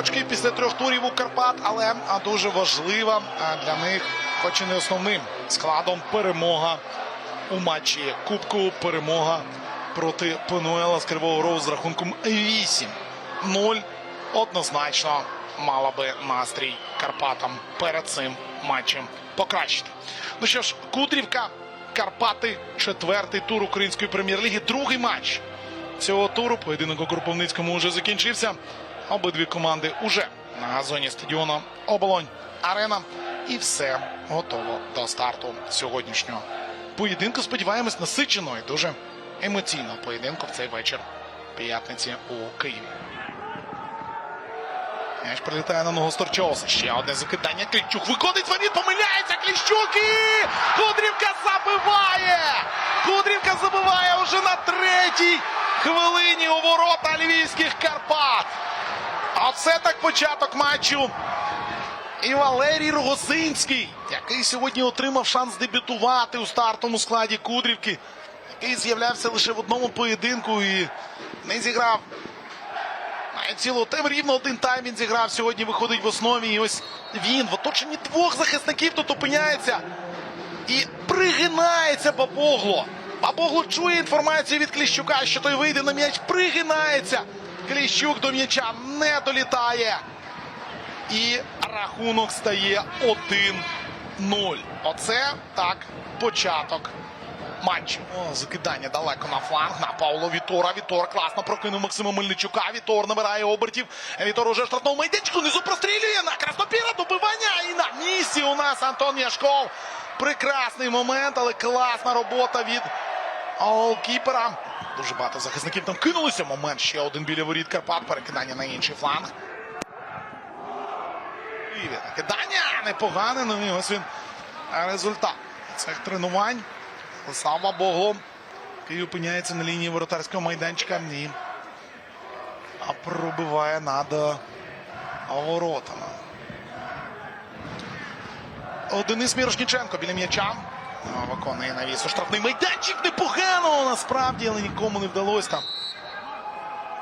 очки після трьох турів у Карпат, але дуже важлива для них, хоч і не основним складом перемога у матчі Кубку. Перемога проти Пенуела з Кривого Рогу з рахунком 8-0. Однозначно мала би настрій Карпатам перед цим матчем покращити. Ну що ж, Кудрівка, Карпати, четвертий тур української прем'єр-ліги, другий матч цього туру. Поєдинок у Кропивницькому вже закінчився. Обидві команди уже на газоні стадіону Оболонь Арена. І все готово до старту сьогоднішнього поєдинку. Сподіваємось, насиченого і дуже емоційного поєдинку в цей вечір п'ятниці у Києві. М'яч прилітає на ногу Сторчоуса. Ще одне закидання. Кліщук виходить воріт, помиляється Кліщук і Кудрівка забиває! Кудрівка забиває уже на третій хвилині у ворота львівських Карпат. Оце так початок матчу. І Валерій Рогозинський, який сьогодні отримав шанс дебютувати у стартовому складі Кудрівки, який з'являвся лише в одному поєдинку і не зіграв цілу тим рівно один тайм він зіграв сьогодні. Виходить в основі. І ось він в оточенні двох захисників тут опиняється і пригинається Бабогло. Бабогло чує інформацію від Кліщука, що той вийде на м'яч, пригинається. Кліщук до м'яча не долітає. І рахунок стає 1-0. Оце так початок матчу. О, закидання далеко на фланг на Пауло Вітора. Вітор класно прокинув Максима Мельничука. Вітор набирає обертів. Вітор уже в штрафному майданчику. Низу прострілює на Краснопіра. Добивання. І на місці у нас Антон Яшков. Прекрасний момент, але класна робота від голкіпера. Дуже багато захисників там кинулися. Момент ще один біля воріт Карпат. Перекидання на інший фланг. І Кидання непогане, ну і ось він результат цих тренувань. Слава Богу, який опиняється на лінії воротарського майданчика а пробиває над е, воротами. Денис Мірошніченко біля м'яча. А, Виконує навіс у штрафний майданчик непогано насправді, але нікому не вдалося там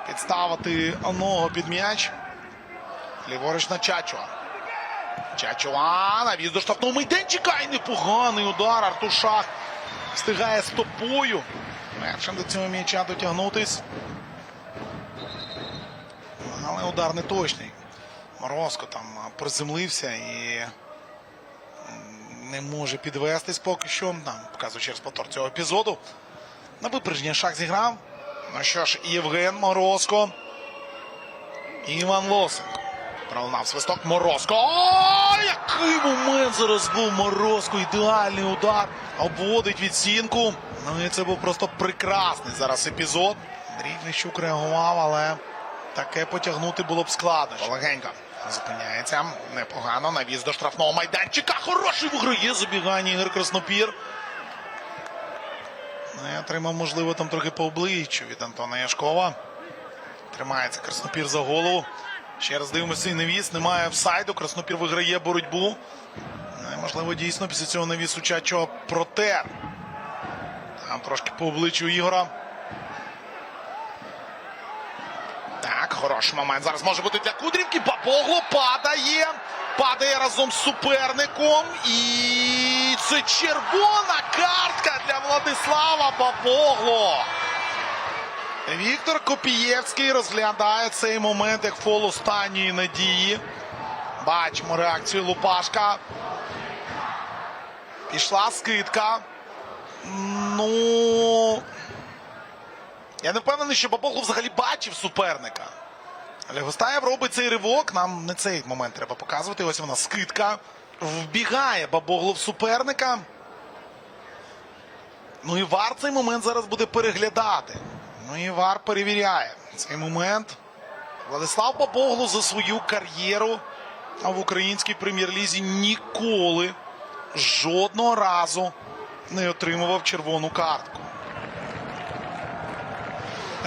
підставити ногу під м'яч. Ліворуч на Чачуа. Чачуа навіз до штрафного майданчика. І непоганий удар. Артушах встигає стопою. Першим до цього м'яча дотягнутись. Але удар не точний. Морозко там приземлився і не може підвестись поки що. Нам показую через повтор цього епізоду. На випередження шах зіграв. Ну що ж, Євген Морозко. Іван Лосенко. Пролунав свисток Морозко. О, який момент зараз був Морозко. Ідеальний удар. Обводить відсінку. Ну і це був просто прекрасний зараз епізод. Андрій Гнищук реагував, але таке потягнути було б складно. Легенько зупиняється. Непогано. Навіз до штрафного майданчика. Хороший виграє забігання Ігор Краснопір. Ну, і отримав, можливо, там трохи по обличчю від Антона Яшкова. Тримається Краснопір за голову. Ще раз дивимося цей навіс. Немає офсайду. Краснопір виграє боротьбу. Ну, можливо, дійсно після цього навісу Чачо протер. Там трошки по обличчю Ігора. Так, хороший момент. Зараз може бути для Кудрівки. Бабогло падає. Падає разом з суперником. І це червона картка для Владислава Бабогло. Віктор Копієвський розглядає цей момент як фол останньої надії. Бачимо реакцію Лупашка. Пішла скидка. Ну. Я не впевнений, що Бабогло взагалі бачив суперника. Але Гостаєв робить цей ривок. Нам не цей момент треба показувати. Ось вона скидка. Вбігає Бабогло в суперника. Ну і Вар цей момент зараз буде переглядати. Ну і Вар перевіряє цей момент. Владислав Бабогло за свою кар'єру в українській прем'єр-лізі ніколи жодного разу не отримував червону картку.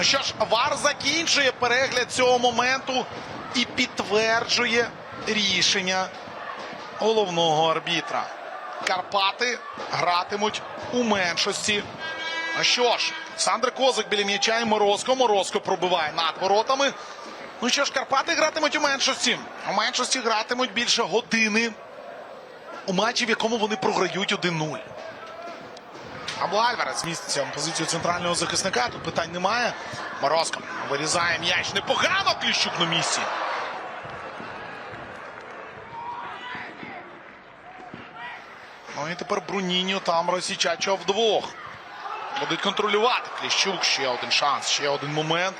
Ну що ж, Вар закінчує перегляд цього моменту і підтверджує рішення головного арбітра. Карпати гратимуть у меншості. Ну що ж, Сандр Козик біля м'яча і Морозко. Морозко пробиває над воротами. Ну що ж, Карпати гратимуть у меншості. У меншості гратимуть більше години у матчі, в якому вони програють 1-0. Або Альварес зміститься позицію центрального захисника. Тут питань немає. Морозко вирізає м'яч. Непогано Кліщук на місці. Ну і тепер Бруніньо там розсічачого вдвох. Будуть контролювати. Кліщук ще один шанс, ще один момент.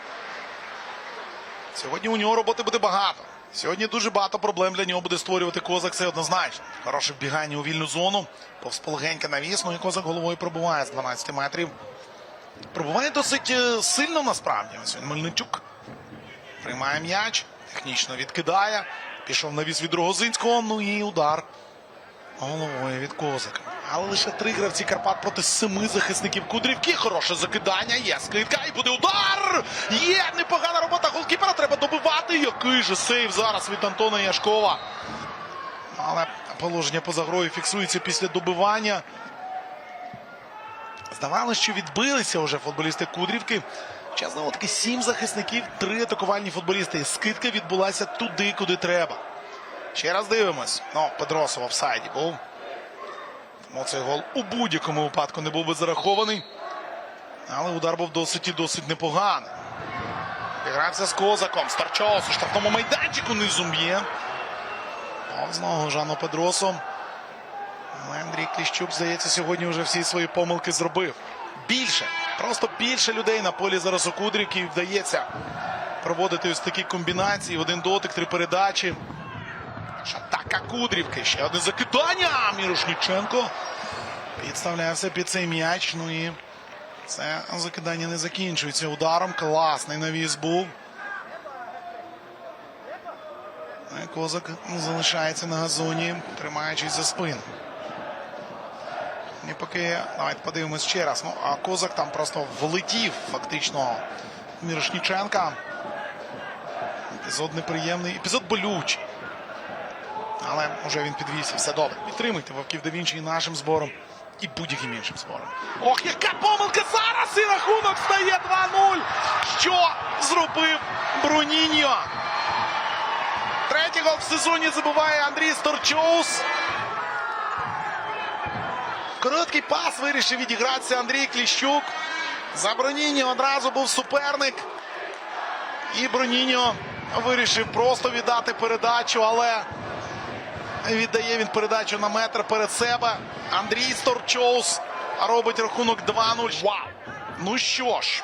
Сьогодні у нього роботи буде багато. Сьогодні дуже багато проблем для нього буде створювати Козак, це однозначно. Хороше вбігання у вільну зону. Повз полегенька навіс, ну і Козак головою пробуває з 12 метрів. Пробуває досить е, сильно насправді. Ось він Мельничук. Приймає м'яч, технічно відкидає. Пішов навіс від Рогозинського, ну і удар головою від Козака. Але лише три гравці Карпат проти семи захисників Кудрівки. Хороше закидання. Є скидка і буде удар. Є непогана робота голкіпера. Треба добивати. Який же сейв зараз від Антона Яшкова. Але положення поза грою фіксується після добивання. Здавалося, що відбилися вже футболісти Кудрівки. Знову таки сім захисників, три атакувальні футболісти. Скидка відбулася туди, куди треба. Ще раз дивимось. Ну, Педросо в офсайді був. Тому цей гол у будь-якому випадку не був би зарахований. Але удар був досить і досить непоганий. Грався з козаком. Старчос у штрафному майданчику низом б'є. Знову Жано Педросо. Але Андрій Кліщук, здається, сьогодні вже всі свої помилки зробив. Більше, просто більше людей на полі зараз у Кудрівки вдається проводити ось такі комбінації. Один дотик, три передачі. Атака Кудрівки. Ще одне закидання. Мірошніченко підставлявся під цей м'яч. Ну і це закидання не закінчується ударом. Класний навіс був. Ну Козак залишається на газоні, тримаючись за спину. І поки давайте подивимось ще раз. Ну, а Козак там просто влетів фактично Мірошніченка. Епізод неприємний, епізод болючий. Але вже він підвівся, все добре. Підтримуйте Вовків Вінчі і нашим збором, і будь-яким іншим збором. Ох, яка помилка зараз! І рахунок стає 2-0. Що зробив Бруніньо? Третій гол в сезоні забуває Андрій Сторчоус. Короткий пас вирішив відігратися Андрій Кліщук. За Броніньо одразу був суперник. І Броніньо вирішив просто віддати передачу, але віддає він передачу на метр перед себе. Андрій Сторчоус робить рахунок 2-0. Вау! Ну що ж.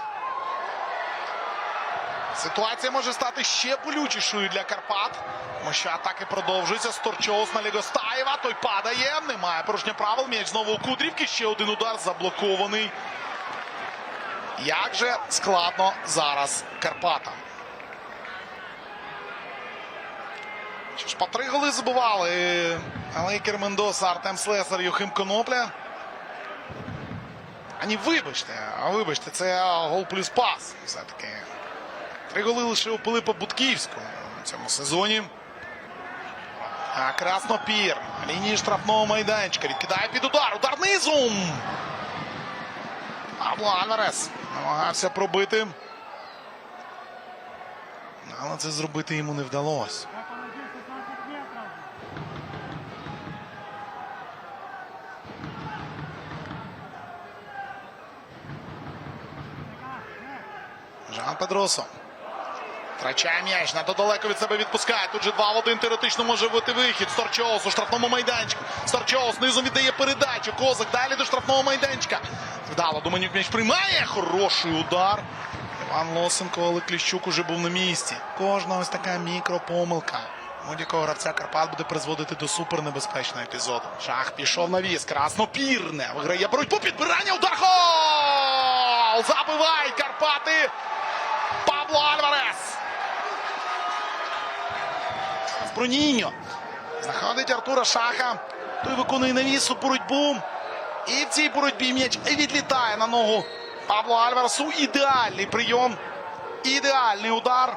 Ситуація може стати ще болючішою для Карпат. Тому що атаки продовжуються. Сторчоус на Лігостаєва. Той падає. Немає порушення правил. М'яч знову у Кудрівки. Ще один удар заблокований. Як же складно зараз Карпатам. Що ж, по три голи забували. Алейкер Мендоса, Артем Слесар, Юхим Конопля. Ані, вибачте, а вибачте, це гол плюс пас. Все-таки. Три голи лише у Пилипа Будківського у цьому сезоні. А Краснопір. Лінії штрафного майданчика. Відкидає під удар. Удар низом. Пабло Альварес намагався пробити. Але це зробити йому не вдалося. Жан Педросо. Втрачає м'яч, надто далеко від себе відпускає. Тут же 2 в 1 теоретично може бути вихід. Старчоус у штрафному майданчику. Старчоус низом віддає передачу. Козак далі до штрафного майданчика. Вдало Доманюк м'яч приймає. Хороший удар. Іван Лосенко, але Кліщук уже був на місці. Кожна ось така мікропомилка. Будь-якого гравця Карпат буде призводити до супернебезпечного епізоду. Шах пішов на віз. Краснопірне. Виграє боротьбу. Підбирання. Удар. Гол! Забивають Карпати. Пабло Альварес. Броніньо. Знаходить Артура Шаха. Той виконує навісу боротьбу. І в цій боротьбі м'яч відлітає на ногу Пабло Альваресу. Ідеальний прийом. Ідеальний удар.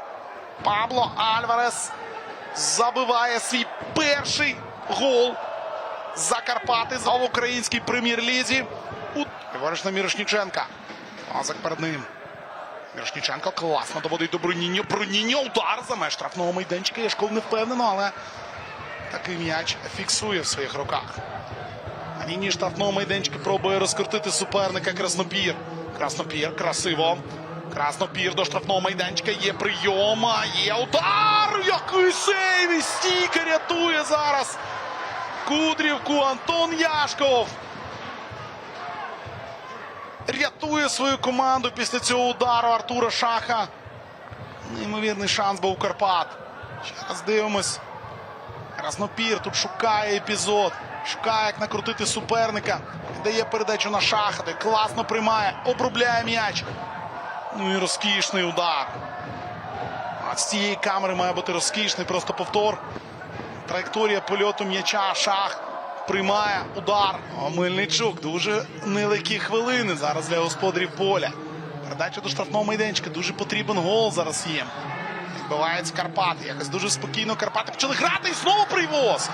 Пабло Альварес забиває свій перший гол за Карпати за в українській прем'єр-лізі. У... Говориш на Мірошніченка. Козак перед ним. Мірошніченко класно доводить до Бруніньо. Бруніньо удар за меж штрафного майданчика. Яшков не впевнено, але такий м'яч фіксує в своїх руках. На лінії штрафного майданчика пробує розкрутити суперника Краснопір. Краснопір красиво. Краснопір до штрафного майданчика. Є прийом. Є удар! Який сейв! І стійка рятує зараз. Кудрівку Антон Яшков. Рятує свою команду після цього удару Артура Шаха. Неймовірний шанс був Карпат. Ще раз дивимось. Краснопір тут шукає епізод. Шукає, як накрутити суперника. Дає передачу на шаха. Той класно приймає, обробляє м'яч. Ну і розкішний удар. А з цієї камери має бути розкішний просто повтор. Траєкторія польоту м'яча. Шах приймає удар. Мельничук дуже нелегкі хвилини зараз для господарів поля. Передача до штрафного майданчика. Дуже потрібен гол зараз їм. Відбивається Карпати. Якось дуже спокійно Карпати почали грати і знову привоз.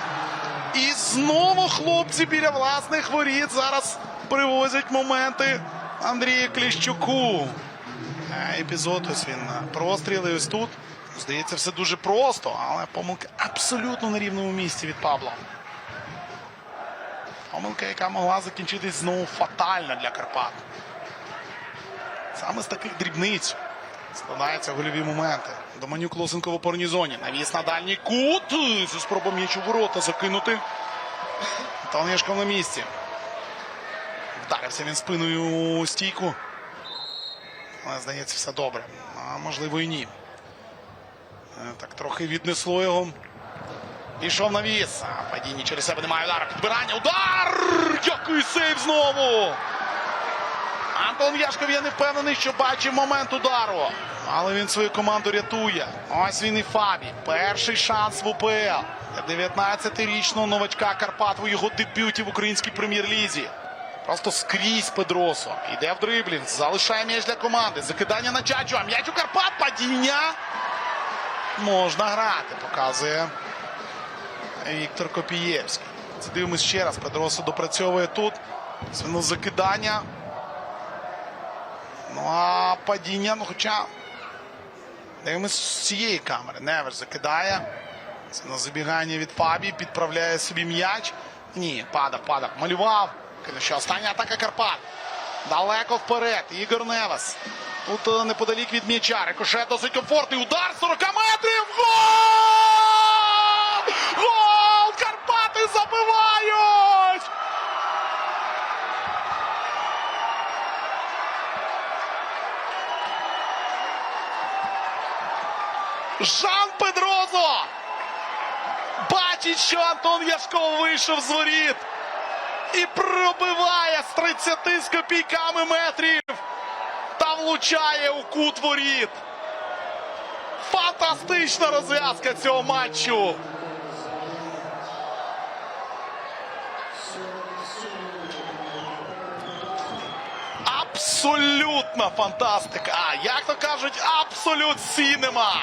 І знову хлопці біля власних воріт зараз привозять моменти Андрію Кліщуку. Е, Епізод ось він е, простріли ось тут. Здається, все дуже просто, але помилка абсолютно на рівному місці від Пабло. Помилка, яка могла закінчитись знову фатально для Карпат. Саме з таких дрібниць складаються гольові моменти. Доманюк Лосенко в опорній зоні. Навіс на дальній кут. Це спроба м'яч у ворота закинути. Антон Яшков на місці. Вдарився він спиною у стійку. Але здається, все добре. А можливо і ні. Е, Так трохи віднесло його. Пішов навіс. А падіння через себе немає удара. Підбирання. Удар! Який сейв знову! Антон Яшков, я не впевнений, що бачив момент удару. Але він свою команду рятує. Ось він і Фабі. Перший шанс в УПЛ. 19-річного новачка Карпат його дебюті в українській прем'єр-лізі. Просто скрізь Педросо. Йде в дриблінг. Залишає м'яч для команди. Закидання на Чачу. А м'яч у Карпат. Падіння. Можна грати, показує Віктор Копієвський. Це дивимось ще раз. Педросо допрацьовує тут. Свино закидання. Ну а падіння, ну хоча. Дивимось з цієї камери. Невер закидає. Це забігання від Фабі. Підправляє собі м'яч. Ні, падав, падав. Малював. Що остання атака Карпат. Далеко вперед. Ігор Невес. Тут е, неподалік від м'яча. Рикошет досить комфортний. Удар Жан Педрозо! Бачить, що Антон Яшков вийшов з воріт і пробиває з 30 з копійками метрів та влучає у кут воріт. Фантастична розв'язка цього матчу. Абсолютна фантастика. Як то кажуть, абсолют сінема.